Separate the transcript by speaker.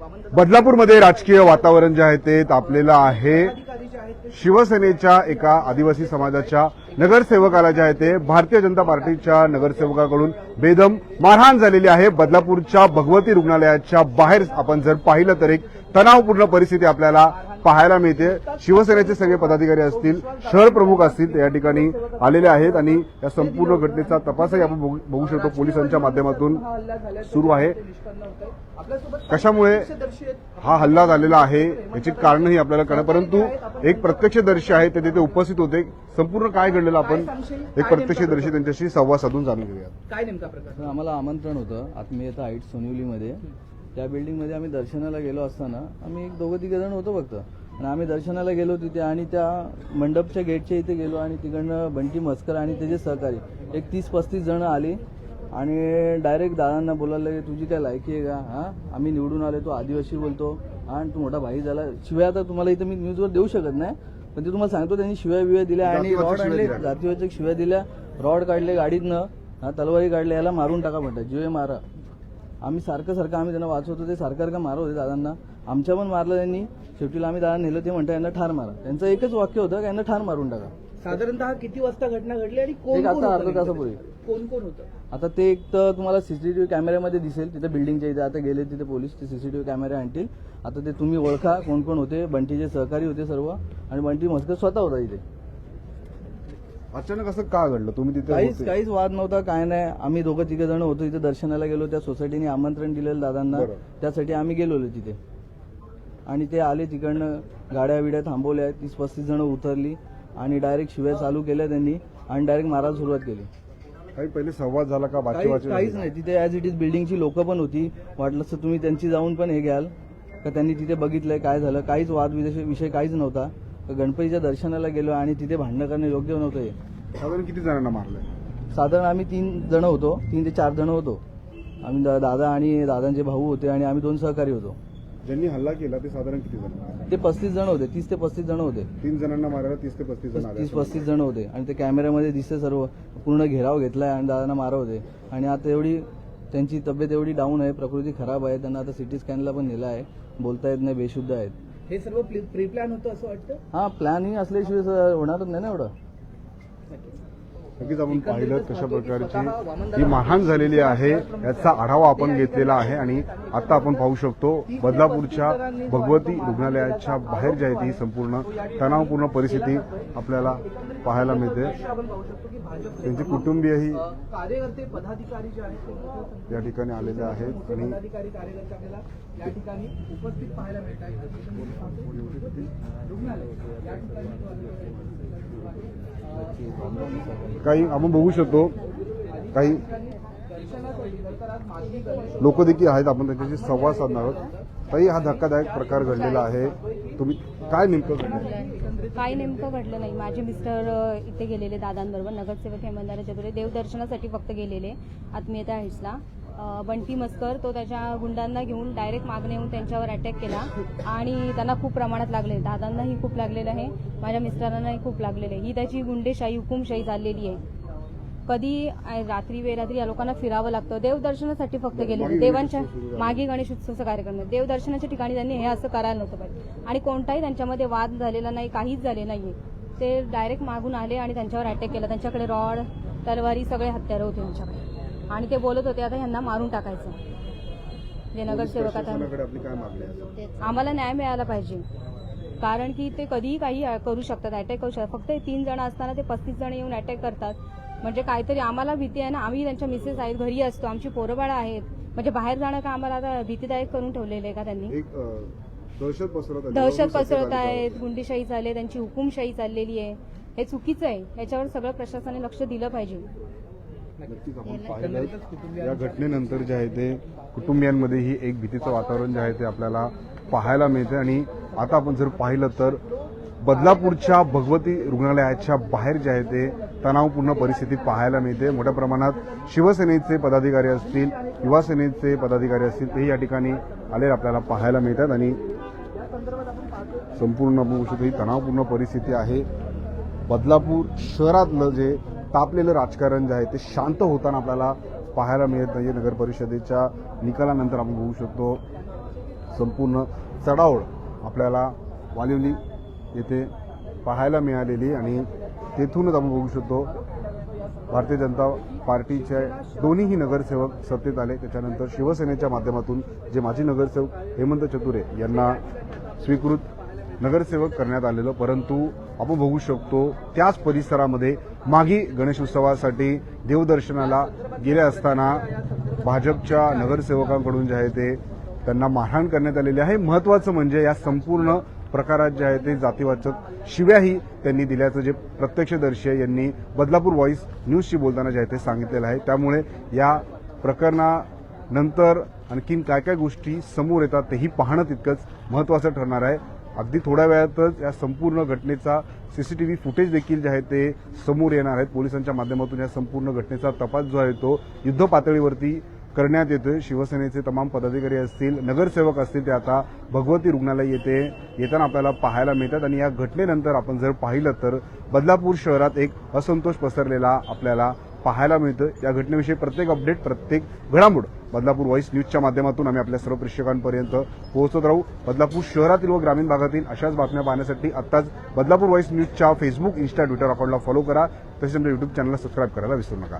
Speaker 1: बदलापूरमध्ये राजकीय वातावरण जे आहे ते तापलेलं आहे. शिवसेनेच्या एका आदिवासी समाजाच्या नगरसेवकाला जे आहे ते भारतीय जनता पार्टीच्या नगरसेवकाकडून बेदम मारहाण झालेली आहे. बदलापूरच्या भगवती रुग्णालयाच्या बाहेर आपण जर पाहिलं तर एक तणावपूर्ण परिस्थिती आपल्याला पाहायला मिळते. शिवसेनेचे सगळे पदाधिकारी असतील शहर प्रमुख असतील ते या ठिकाणी आलेले आहेत आणि या संपूर्ण घटनेचा तपासही आपण बघू बघू शकतो. पोलिसांच्या माध्यमातून सुरू आहे. कशामुळे हा हल्ला झालेला आहे याची कारणही आपल्याला कळणार. परंतु एक प्रत्यक्षदर्शी आहे ते तिथे उपस्थित होते. संपूर्ण काय घडलेलं आपण एक प्रत्यक्षदर्शी त्यांच्याशी संवाद साधून जाणून घेऊया
Speaker 2: काय नेमका प्रकार?
Speaker 3: आम्हाला आमंत्रण होतं. आत्मीयता हाईट सोनिवलीमध्ये. त्या बिल्डिंगमध्ये आम्ही दर्शनाला गेलो असताना आम्ही एक दोघं तिघं जण होतो फक्त. आणि आम्ही दर्शनाला गेलो तिथे आणि त्या मंडपच्या गेटच्या इथे गेलो आणि तिकडनं बंटी मस्कर आणि त्याचे सहकारी एक तीस पस्तीस जण आली. आणि डायरेक्ट दादांना बोलायला लागले तुझी काय लायकी आहे का? हां? आम्ही निवडून आले तो आदिवासी बोलतो. हां आणि तू मोठा भाई झाला. शिवाय आता तुम्हाला इथं मी न्यूजवर देऊ शकत नाही पण ते तुम्हाला सांगतो त्यांनी शिव्या बिव्या दिल्या आणि रॉड आणले. जातीवाचक शिव्या दिल्या. रॉड काढले गाडीतनं. हा तलवारी काढल्या याला मारून टाका म्हणतात. जीवे मारा. आम्ही सारखं सारखं आम्ही त्यांना वाचवतो ते सारखं सारखं मारत होते दादांना. आमच्या पण मारलं त्यांनी. शेवटीला आम्ही दादा नेलं ते म्हणतात यांना ठार मारा. त्यांचं एकच वाक्य होतं की यांना ठार मारून टाका.
Speaker 2: साधारणतः किती वाजता घटना घडली आणि कोण
Speaker 3: एक
Speaker 2: कोण
Speaker 3: आता
Speaker 2: होतं
Speaker 3: अर्धा
Speaker 2: नेमकं?
Speaker 3: तासापूर्वी.
Speaker 2: कोण कोण होतं?
Speaker 3: आता ते एक तर तुम्हाला सीसीटीव्ही कॅमेऱ्यामध्ये दिसेल तिथे बिल्डिंगच्या इथे आता गेले तिथे पोलीस ते सीसीटीव्ही कॅमेरे आणतील. आता ते तुम्ही ओळखा कोण कोण होते बंटीचे सहकारी होते सर्व आणि बंटी मस्कर स्वतः होता इथे.
Speaker 1: अचानक असं का घडलं? तुम्ही तिथे
Speaker 3: काहीच
Speaker 1: होते?
Speaker 3: काहीच वाद नव्हता काय नाही. आम्ही दोघं तिघ जण होतो इथे दर्शनाला गेलो त्या सोसायटीने आमंत्रण दिलेलं दादांना.
Speaker 1: बरं.
Speaker 3: त्यासाठी आम्ही गेलेलो तिथे. आणि ते आले तिकडनं गाड्या बिड्या थांबवल्या तीस पस्तीस जण उतरली आणि डायरेक्ट शिव्या चालू केल्या त्यांनी आणि डायरेक्ट मारायला सुरुवात केली.
Speaker 1: काही पहिले संवाद झाला का?
Speaker 3: काहीच
Speaker 1: बाची
Speaker 3: काहीच नाही. तिथे ऍज इट इज बिल्डिंगची लोक पण होती. वाटलं तर तुम्ही त्यांची जाऊन पण हे घ्याल. का त्यांनी तिथे बघितलंय काय झालं? काहीच वाद विषय विषय काहीच नव्हता. गणपतीच्या दर्शनाला गेलो आणि तिथे भांडणं करणं योग्य नव्हतं हे.
Speaker 1: साधारण किती जणांना मारलंय?
Speaker 3: साधारण आम्ही तीन जण होतो. तीन ते चार जण होतो. आम्ही दा- दादा आणि दादांचे भाऊ होते आणि आम्ही दोन सहकारी होतो.
Speaker 1: ज्यांनी हल्ला केला ते साधारण किती जण
Speaker 3: ते पस्तीस जण होते. तीस ते पस्तीस जण होते.
Speaker 1: तीन जणांना मारायला तीस ते पस्तीस जण आले.
Speaker 3: तीस पस्तीस जण होते. आणि ते कॅमेऱ्यामध्ये दिसते सर्व. पूर्ण घेराव घेतलाय आणि दादांना मारत होते. आणि आता एवढी त्यांची तब्येत एवढी डाऊन आहे. प्रकृती खराब आहे. त्यांना आता सिटी स्कॅनला पण नेलं आहे. बोलता येत नाही. बेशुद्ध आहेत.
Speaker 2: हे सर्व प्री प्लॅन होतं असं वाटतं?
Speaker 3: हा प्लॅनिंग असल्याशिवाय होणारच नाही ना एवढं.
Speaker 1: नक्कीच आपण पाहिलं कशा प्रकारची ही मारहाण झालेली आहे याचा आढावा आपण घेतलेला आहे आणि आता आपण पाहू शकतो बदलापूरच्या भगवती रुग्णालयाच्या बाहेर जी आहे ती संपूर्ण तणावपूर्ण परिस्थिती आपल्याला पाहायला मिळते. त्यांचे कुटुंबीयही या ठिकाणी आलेले आहेत आणि
Speaker 2: उपस्थित पाहायला
Speaker 1: काही आपण बघू शकतो. काही लोक देखील आहेत आपण त्यांच्याशी संवाद साधणार आहोत. ताई हा धक्कादायक प्रकार घडलेला आहे. तुम्ही काय नेमकं घडलं?
Speaker 4: काही नेमकं घडलं नाही. माझे मिस्टर इथे गेलेले दादांबरोबर नगरसेवक हेमंतदाराच्या चतुरे देवदर्शनासाठी फक्त गेलेले आत्मीयता हिट्सला बंटी मस्कर तो त्याच्या गुंडांना घेऊन डायरेक्ट मागणे येऊन त्यांच्यावर अटॅक केला. आणि त्यांना खूप प्रमाणात लागले. दादांनाही खूप लागलेलं आहे. माझ्या मिस्टरांनाही खूप लागलेलं आहे. ही त्याची गुंडेशाही हुकुमशाही चाललेली आहे. कधी रात्री वेरात्री या लोकांना फिरावं लागतं. देवदर्शनासाठी फक्त गेले देवांच्या मागे गणेश उत्सवचा कार्यक्रम देवदर्शनाच्या ठिकाणी त्यांनी हे असं करायला नव्हतं पाहिजे. आणि कोणताही त्यांच्यामध्ये वाद झालेला नाही काहीच झाले नाहीये. ते डायरेक्ट मागून आले आणि त्यांच्यावर अटॅक केला. त्यांच्याकडे रॉड तलवारी सगळे हत्यारं होते त्यांच्याकडे. आणि ते बोलत होते आता ह्यांना मारून टाकायचं. जे नगरसेवक आता आम्हाला न्याय मिळाला पाहिजे. कारण की ते कधीही काही करू शकतात अटॅक करू शकतात. फक्त हे तीन जण असताना ते पस्तीस जण येऊन अटॅक करतात. म्हणजे काहीतरी आम्हाला भीती आहे ना आम्ही त्यांच्या मिसेस आहेत घरी असतो आमची पोरं बाळं आहेत. म्हणजे बाहेर जाणं का आम्हाला आता भीतीदायक करून ठेवलेलं आहे का त्यांनी?
Speaker 1: दहशत पसरत
Speaker 4: आहेत गुंडीशाही चालली आहे त्यांची हुकुमशाही चाललेली आहे. हे चुकीचं आहे. याच्यावर सगळं प्रशासनाने लक्ष दिलं पाहिजे.
Speaker 1: नक्कीच आपण पाहिलं या घटनेनंतर जे आहे ते कुटुंबियांमध्येही एक भीतीचं वातावरण जे आहे ते आपल्याला पाहायला मिळते आणि आता आपण जर पाहिलं तर बदलापूरच्या भगवती रुग्णालयाच्या बाहेर जे आहे ते तणावपूर्ण परिस्थिती पाहायला मिळते. मोठ्या प्रमाणात शिवसेनेचे पदाधिकारी असतील युवा सेनेचे पदाधिकारी असतील तेही या ठिकाणी आले आपल्याला पाहायला मिळतात. आणि संपूर्ण ही तणावपूर्ण परिस्थिती आहे. बदलापूर शहरातलं जे तापलेलं राजकारण जे आहे ते शांत होताना आपल्याला पाहायला मिळत नाही नगर परिषदेच्या निकालानंतर आपण बघू शकतो संपूर्ण चढावळ आपल्याला वालिवली येथे पाहायला मिळालेली आणि तेथूनच आपण बघू शकतो भारतीय जनता पार्टीचे दोन्हीही नगरसेवक सत्तेत आले. त्याच्यानंतर शिवसेनेच्या माध्यमातून जे माजी नगरसेवक हेमंत चतुरे यांना स्वीकृत नगरसेवक करण्यात आलेलं परंतु आपण बघू शकतो त्याच परिसरामध्ये मागी गणेशोत्सवासाठी देवदर्शनाला गेले असताना भाजपच्या नगरसेवकांकडून जे आहे ते त्यांना मारहाण करण्यात आलेली आहे. महत्वाचं म्हणजे या संपूर्ण प्रकारात जे आहे ते जातीवाचक शिव्याही त्यांनी दिल्याचं जे प्रत्यक्षदर्शी यांनी बदलापूर व्हॉइस न्यूजशी बोलताना जे आहे ते सांगितलेलं आहे. त्यामुळे या प्रकरणानंतर आणखीन काय काय गोष्टी समोर येतात तेही पाहणं तितकंच महत्वाचं ठरणार आहे. अगदी थोड्या वेळातच या संपूर्ण घटनेचा सीसीटीव्ही फुटेज देखील जे आहे ते समोर येणार आहेत पोलिसांच्या माध्यमातून या संपूर्ण घटनेचा तपास जो आहे तो युद्ध पातळीवरती करण्यात येतोय. शिवसेनेचे तमाम पदाधिकारी असतील नगरसेवक असतील ते आता भगवती रुग्णालय येथे येताना आपल्याला पाहायला मिळतात आणि या घटनेनंतर आपण जर पाहिलं तर बदलापूर शहरात एक असंतोष पसरलेला आपल्याला पाहायला मिळतं या घटनेविषयी प्रत्येक अपडेट प्रत्येक घडामोड बदलापूर व्हॉइस न्यूजच्या माध्यमातून आम्ही आपल्या सर्व प्रेक्षकांपर्यंत पोहोचत राहू. बदलापूर शहरातील व ग्रामीण भागातील अशाच बातम्या पाहण्यासाठी आत्ताच बदलापूर व्हॉइस न्यूजच्या फेसबुक इन्स्टा ट्विटर अकाउंटला फॉलो करा. तसेच आमच्या युट्यूब चॅनलला सबस्क्राईब करायला विसरू नका.